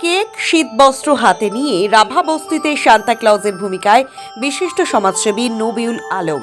Cake, শীতবস্ত্র হাতে নিয়ে রাভা বস্তিতে সান্তা ক্লজের ভূমিকায় বিশিষ্ট সমাজসেবী নবিউল আলম।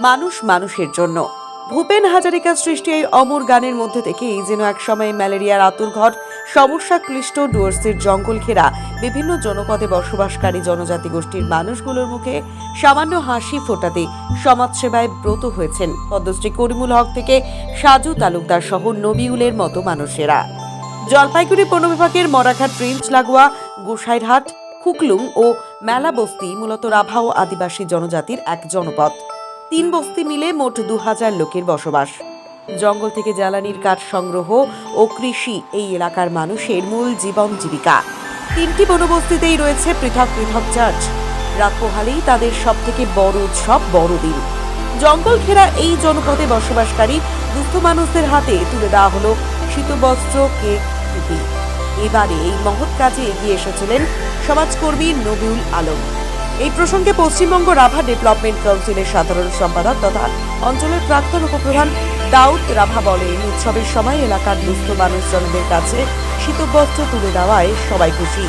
মানুষ মানুষের জন্য। ভূপেন হাজারিকার সৃষ্টি এই অমর গানের মধ্যে থেকেই যেন একসময় ম্যালেরিয়ার আতুরঘর সমস্যা ক্লিষ্ট ডুয়ার্সের জঙ্গল ঘেরা, বিভিন্ন জনপদে বসবাসকারী জনজাতি গোষ্ঠীর মানুষগুলোর মুখে সামান্য হাসি ফোটাতে সমাজসেবায় ব্রত হয়েছেন। পদ্মশ্রী করিমুল হক থেকে সাজু তালুকদার সহ নবিউলের মতো মানুষেরা। জলপাইগুড়ি পৌর বিভাগের মরাঘাট রেঞ্জ লাগোয়া, গোসাইরহাট, খুকলুং ও মেলা বস্তি মূলত রাভা ও আদিবাসী জনজাতির এক জনপদ। তিন বস্তি মিলে মোট দু হাজার লোকের বসবাস। জঙ্গল থেকে জ্বালানির কাঠ সংগ্রহ ও কৃষি এই এলাকার মানুষের মূল জীবন জীবিকা। তিনটি বনবস্তিতেই রয়েছে পৃথক পৃথক চার্চ রাত পোহালেই তাদের সব থেকে বড় উৎসব বড়দিন। জঙ্গল ঘেরা এই জনপদে বসবাসকারী দুস্থ মানুষদের হাতে তুলে দেওয়া হলো শীতবস্ত্র কেক, টুপি। এবারে এই মহৎ কাজে এগিয়ে এসেছিলেন সমাজকর্মী নবিউল আলম। এই প্রসঙ্গে পশ্চিমবঙ্গ রাভা ডেভেলপমেন্ট কাউন্সিলের সাধারণ সম্পাদক তথা অঞ্চলের প্রাক্তন উপপ্রধান দাউদ রাভা বলেন, উৎসবের সময় এলাকার দুস্থ মানুষজনদের কাছে শীতবস্ত্র তুলে দেওয়ায় সবাই খুশি।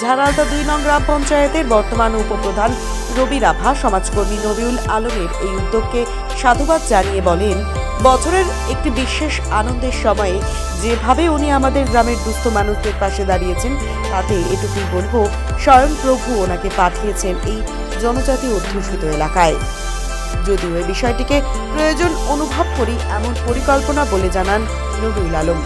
ঝাড়ালদা দুই নং গ্রাম পঞ্চায়েতের বর্তমান উপপ্রধান রবি রাভা সমাজকর্মী নবিউল আলমের এই উদ্যোগকে সাধুবাদ জানিয়ে বলেন বছরের একটি বিশেষ আনন্দের সময়ে যেভাবে উনি আমাদের গ্রামের দুস্থ মানুষদের পাশে দাঁড়িয়েছেন, তাতে এটুকুই বলব, স্বয়ং প্রভু ওনাকে পাঠিয়েছেন এই জনজাতি অধ্যুষিত এলাকায়। যদিও এই বিষয়টিকে প্রয়োজন অনুভব করি, এমন পরিকল্পনা বলে জানান নবুল আলম।